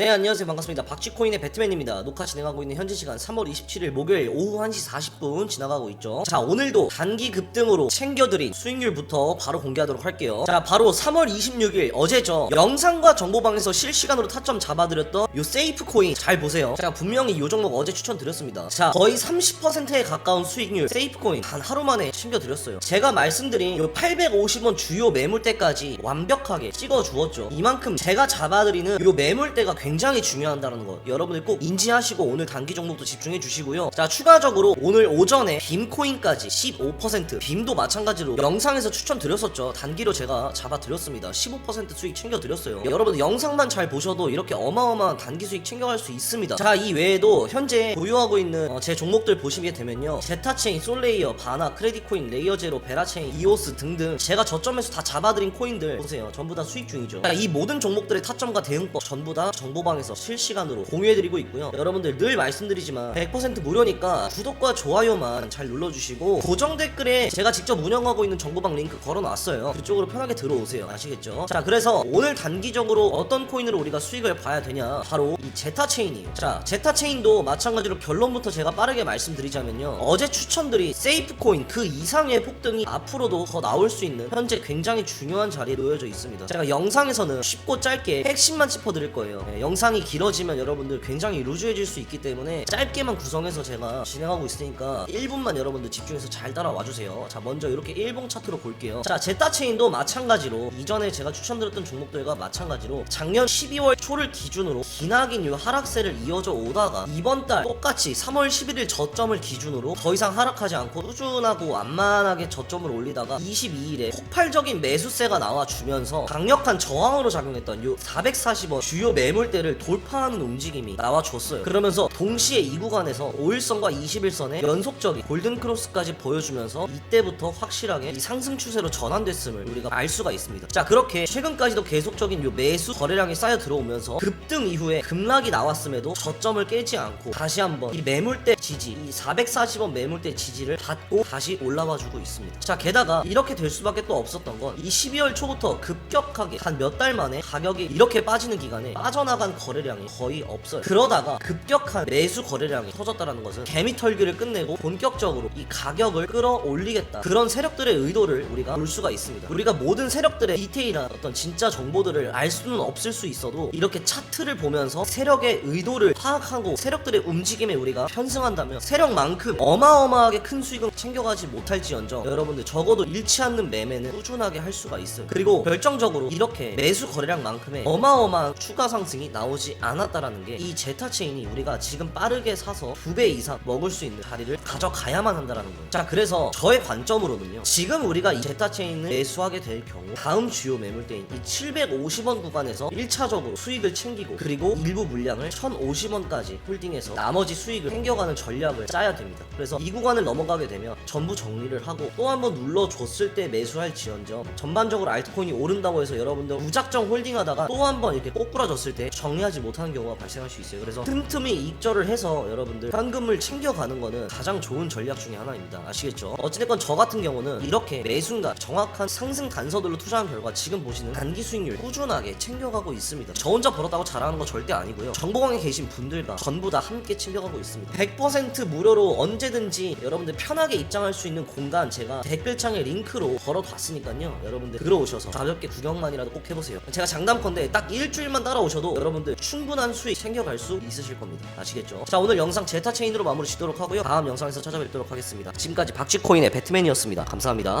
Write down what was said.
네 안녕하세요. 반갑습니다. 박쥐코인의 배트맨입니다. 녹화 진행하고 있는 현재 시간 3월 27일 목요일 오후 1시 40분 지나가고 있죠. 자 오늘도 단기 급등으로 챙겨드린 수익률부터 바로 공개하도록 할게요. 자 바로 3월 26일 어제죠 영상과 정보방에서 실시간으로 타점 잡아드렸던 요 세이프 코인 잘 보세요. 제가 분명히 요 종목 어제 추천드렸습니다. 자 거의 30%에 가까운 수익률 세이프 코인 단 하루 만에 챙겨드렸어요. 제가 말씀드린 요 850원 주요 매물대까지 완벽하게 찍어주었죠. 이만큼 제가 잡아드리는 요 매물대가 굉장히 중요하다는 거 여러분들 꼭 인지하시고 오늘 단기 종목도 집중해 주시고요. 자 추가적으로 오늘 오전에 빔코인까지 15% 빔도 마찬가지로 영상에서 추천드렸었죠. 단기로 제가 잡아드렸습니다. 15% 수익 챙겨드렸어요. 여러분들 영상만 잘 보셔도 이렇게 어마어마한 단기 수익 챙겨갈 수 있습니다. 자 이 외에도 현재 보유하고 있는 어, 제 종목들 보시게 되면요. 제타체인, 솔레이어, 바나, 크레디코인, 레이어제로, 베라체인, 이오스 등등 제가 저점에서 다 잡아드린 코인들 보세요. 전부 다 수익 중이죠. 자, 이 모든 종목들의 타점과 대응법 전부 다 정보 방에서 실시간으로 공유해드리고 있고요. 여러분들 늘 말씀드리지만 100% 무료니까 구독과 좋아요만 잘 눌러주시고 고정 댓글에 제가 직접 운영하고 있는 정보방 링크 걸어놨어요. 그쪽으로 편하게 들어오세요. 아시겠죠? 자 그래서 오늘 단기적으로 어떤 코인으로 우리가 수익을 봐야 되냐? 바로 이 제타 체인이에요. 자 제타 체인도 마찬가지로 결론부터 제가 빠르게 말씀드리자면요. 어제 추천드린 세이프 코인 그 이상의 폭등이 앞으로도 더 나올 수 있는 현재 굉장히 중요한 자리에 놓여져 있습니다. 제가 영상에서는 쉽고 짧게 핵심만 짚어드릴 거예요. 네, 영상이 길어지면 여러분들 굉장히 루즈해질 수 있기 때문에 짧게만 구성해서 제가 진행하고 있으니까 1분만 여러분들 집중해서 잘 따라와 주세요. 자 먼저 이렇게 일봉 차트로 볼게요. 자 제타체인도 마찬가지로 이전에 제가 추천드렸던 종목들과 마찬가지로 작년 12월 초를 기준으로 기나긴 요 하락세를 이어져 오다가 이번 달 똑같이 3월 11일 저점을 기준으로 더 이상 하락하지 않고 꾸준하고 완만하게 저점을 올리다가 22일에 폭발적인 매수세가 나와주면서 강력한 저항으로 작용했던 요 440원 주요 매물대 를 돌파하는 움직임이 나와줬어요. 그러면서 동시에 이 구간에서 5일선과 21선의 연속적인 골든크로스까지 보여주면서 이때부터 확실하게 이 상승 추세로 전환됐음을 우리가 알 수가 있습니다. 자 그렇게 최근까지도 계속적인 요 매수 거래량이 쌓여 들어오면서 급등 이후에 급락이 나왔음에도 저점을 깨지 않고 다시 한번 이 매물대 지지 이 440원 매물대 지지를 받고 다시 올라와 주고 있습니다. 자 게다가 이렇게 될 수밖에 또 없었던 건 이 12월 초부터 급격하게 한 몇 달 만에 가격이 이렇게 빠지는 기간에 빠져나간 거래량이 거의 없어요. 그러다가 급격한 매수 거래량이 터졌다는 것은 개미털기를 끝내고 본격적으로 이 가격을 끌어올리겠다. 그런 세력들의 의도를 우리가 볼 수가 있습니다. 우리가 모든 세력들의 디테일한 어떤 진짜 정보들을 알 수는 없을 수 있어도 이렇게 차트를 보면서 세력의 의도를 파악하고 세력들의 움직임에 우리가 편승한다면 세력만큼 어마어마하게 큰 수익은 챙겨가지 못할지언정 여러분들 적어도 잃지 않는 매매는 꾸준하게 할 수가 있어요. 그리고 결정적으로 이렇게 매수 거래량만큼의 어마어마한 추가 상승이 나오지 않았다라는 게 이 제타 체인이 우리가 지금 빠르게 사서 두 배 이상 먹을 수 있는 자리를 가져가야만 한다라는 거예요. 자 그래서 저의 관점으로는요. 지금 우리가 이 제타 체인을 매수하게 될 경우 다음 주요 매물대인 이 750원 구간에서 1차적으로 수익을 챙기고 그리고 일부 물량을 1050원까지 홀딩해서 나머지 수익을 챙겨가는 전략을 짜야 됩니다. 그래서 이 구간을 넘어가게 되면 전부 정리를 하고 또 한번 눌러줬을 때 매수할 지언정 전반적으로 알트코인이 오른다고 해서 여러분들 무작정 홀딩하다가 또 한번 이렇게 꼬꾸라졌을 때 정리하지 못하는 경우가 발생할 수 있어요. 그래서 틈틈이 익절을 해서 여러분들 현금을 챙겨가는 거는 가장 좋은 전략 중에 하나입니다. 아시겠죠? 어찌됐건 저 같은 경우는 이렇게 매 순간 정확한 상승 단서들로 투자한 결과 지금 보시는 단기 수익률 꾸준하게 챙겨가고 있습니다. 저 혼자 벌었다고 잘하는 거 절대 아니고요. 정보방에 계신 분들과 전부 다 함께 챙겨가고 있습니다. 100% 무료로 언제든지 여러분들 편하게 입장할 수 있는 공간 제가 댓글창에 링크로 걸어뒀으니까요. 여러분들 들어오셔서 가볍게 구경만이라도 꼭 해보세요. 제가 장담컨대 딱 일주일만 따라오셔도 여러분들 충분한 수익 챙겨갈 수 있으실 겁니다. 아시겠죠? 자 오늘 영상 제타 체인으로 마무리 짓도록 하고요. 다음 영상에서 찾아뵙도록 하겠습니다. 지금까지 박쥐코인의 배트맨이었습니다. 감사합니다